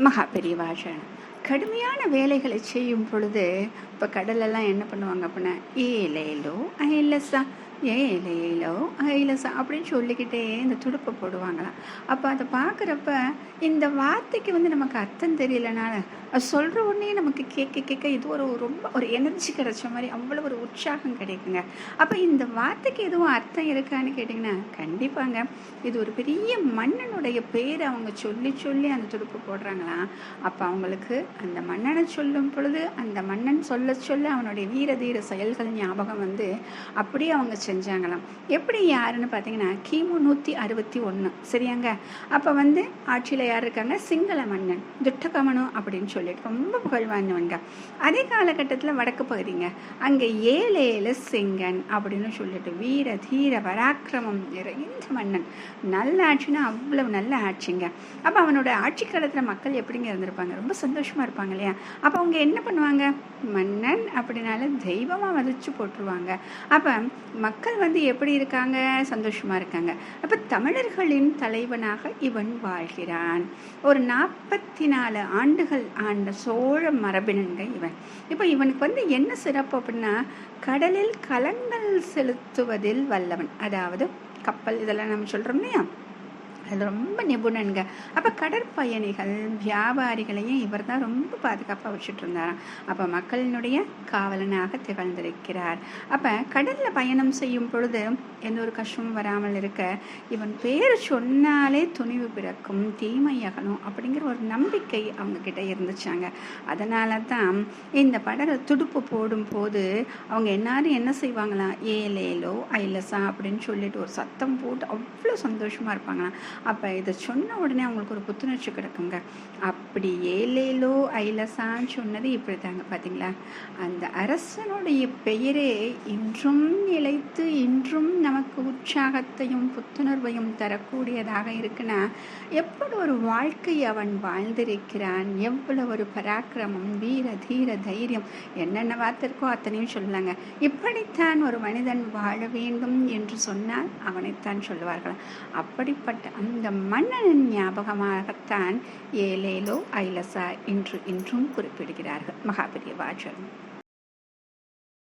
மகா பெரியவாசன் கடுமையான வேலைகளை செய்யும் பொழுது இப்போ கடலெல்லாம் என்ன பண்ணுவாங்க அப்படின்னா ஏலேலோ ஏலையிலோ ஏலேலோ அப்படின்னு சொல்லிக்கிட்டே இந்த துடுப்பை போடுவாங்களாம். அப்போ அதை பார்க்குறப்ப இந்த வார்த்தைக்கு வந்து நமக்கு அர்த்தம் தெரியலனால அது சொல்கிற உடனே நமக்கு கேட்க கேட்க இது ஒரு ரொம்ப ஒரு எனர்ஜி கிடைச்ச மாதிரி அவ்வளோ ஒரு உற்சாகம் கிடைக்குங்க. அப்போ இந்த வார்த்தைக்கு எதுவும் அர்த்தம் இருக்கான்னு கேட்டிங்கன்னா கண்டிப்பாங்க. இது ஒரு பெரிய மன்னனுடைய பேர் அவங்க சொல்லி சொல்லி அந்த துடுப்பு போடுறாங்களாம். அப்போ அவங்களுக்கு அந்த மன்னனை சொல்லும் பொழுது அந்த மன்னன் சொல்ல சொல்ல அவனுடைய வீர தீர செயல்கள் ஞாபகம் வந்து அப்படியே அவங்க செஞ்சாங்களாம். எப்படி யாருன்னு பார்த்தீங்கன்னா கிமு நூற்றி அறுபத்தி ஒன்று சரியாங்க? அப்போ வந்து ஆட்சியில் யார் இருக்காங்க? சிங்கள மன்னன் துட்டகமனு அப்படின்னு சொல்லிட்டு ரொம்ப புகழ்வாய்ந்தவங்க அதே காலகட்டத்தில் வடக்கு பகுதிங்க. அங்கே ஏழேல செங்கன் அப்படின்னு சொல்லிட்டு வீர தீர பராக்கிரமம் நிறைந்த மன்னன். நல்ல ஆட்சின்னா அவ்வளவு நல்ல ஆட்சிங்க. அப்போ அவனோட ஆட்சி காலத்தில் மக்கள் எப்படிங்க இருந்திருப்பாங்க? ரொம்ப சந்தோஷமாக இருப்பாங்க இல்லையா? அப்போ அவங்க என்ன பண்ணுவாங்க? மன்னன் அப்படின்னால தெய்வமாக மதிச்சு போட்டுருவாங்க. அப்போ மக்கள் வந்து எப்படி இருக்காங்க? சந்தோஷமாக இருக்காங்க. அப்போ தமிழர்களின் தலைவனாக இவன் வாழ்கிறான். ஒரு நாற்பத்தி நாலு ஆண்டுகள் ஆண்ட சோழ மரபினங்க இவன். இப்போ இவனுக்கு வந்து என்ன சிறப்பு அப்படின்னா கடலில் கலங்கள் செலுத்துவதில் வல்லவன். அதாவது கப்பல் இதெல்லாம் நம்ம சொல்கிறோம் இல்லையா? அது ரொம்ப நிபுணனுங்க. அப்போ கடற்பயணிகள் வியாபாரிகளையும் இவர் தான் ரொம்ப பாதுகாப்பாக வச்சுட்டு இருந்தாராம். அப்போ மக்களினுடைய காவலனாக திகழ்ந்திருக்கிறார். அப்போ கடலில் பயணம் செய்யும் பொழுது எந்த ஒரு கஷ்டமும் வராமல் இருக்க இவன் பேர் சொன்னாலே துணிவு பிறக்கும் தீமை அகலும் அப்படிங்கிற ஒரு நம்பிக்கை அவங்க கிட்ட இருந்துச்சாங்க. அதனால தான் இந்த படகு துடுப்பு போடும் போது அவங்க எல்லாரும் என்ன செய்வாங்களாம்? ஏலேலோ ஐலசா அப்படின்னு சொல்லிட்டு ஒரு சத்தம் போட்டு அவ்வளோ சந்தோஷமாக இருப்பாங்களாம். அப்போ இதை சொன்ன உடனே அவங்களுக்கு ஒரு புத்துணர்ச்சி கிடக்குங்க. அப்படி ஏலேலோ ஐலசான்னு சொன்னது இப்படி தாங்க பார்த்தீங்களா அந்த அரசனுடைய பெயரே இன்றும் நிலைத்து இன்றும் நமக்கு உற்சாகத்தையும் புத்துணர்வையும் தரக்கூடியதாக இருக்குன்னா எப்படி ஒரு வாழ்க்கை அவன் வாழ்ந்திருக்கிறான்? எவ்வளவு ஒரு பராக்கிரமம் வீர தீர தைரியம். என்னென்ன வார்த்தைக்கோ அத்தனையும் சொல்லலாங்க இப்படித்தான் ஒரு மனிதன் வாழ வேண்டும் என்று சொன்னால் அவனைத்தான் சொல்லுவார்கள் அப்படிப்பட்ட இந்த மன்னனின் ஞாபகமாகத்தான் ஏலேலோ ஐலசா இன்று இன்றும் குறிப்பிடுகிறார்கள். மகாபெரிய வாஜன்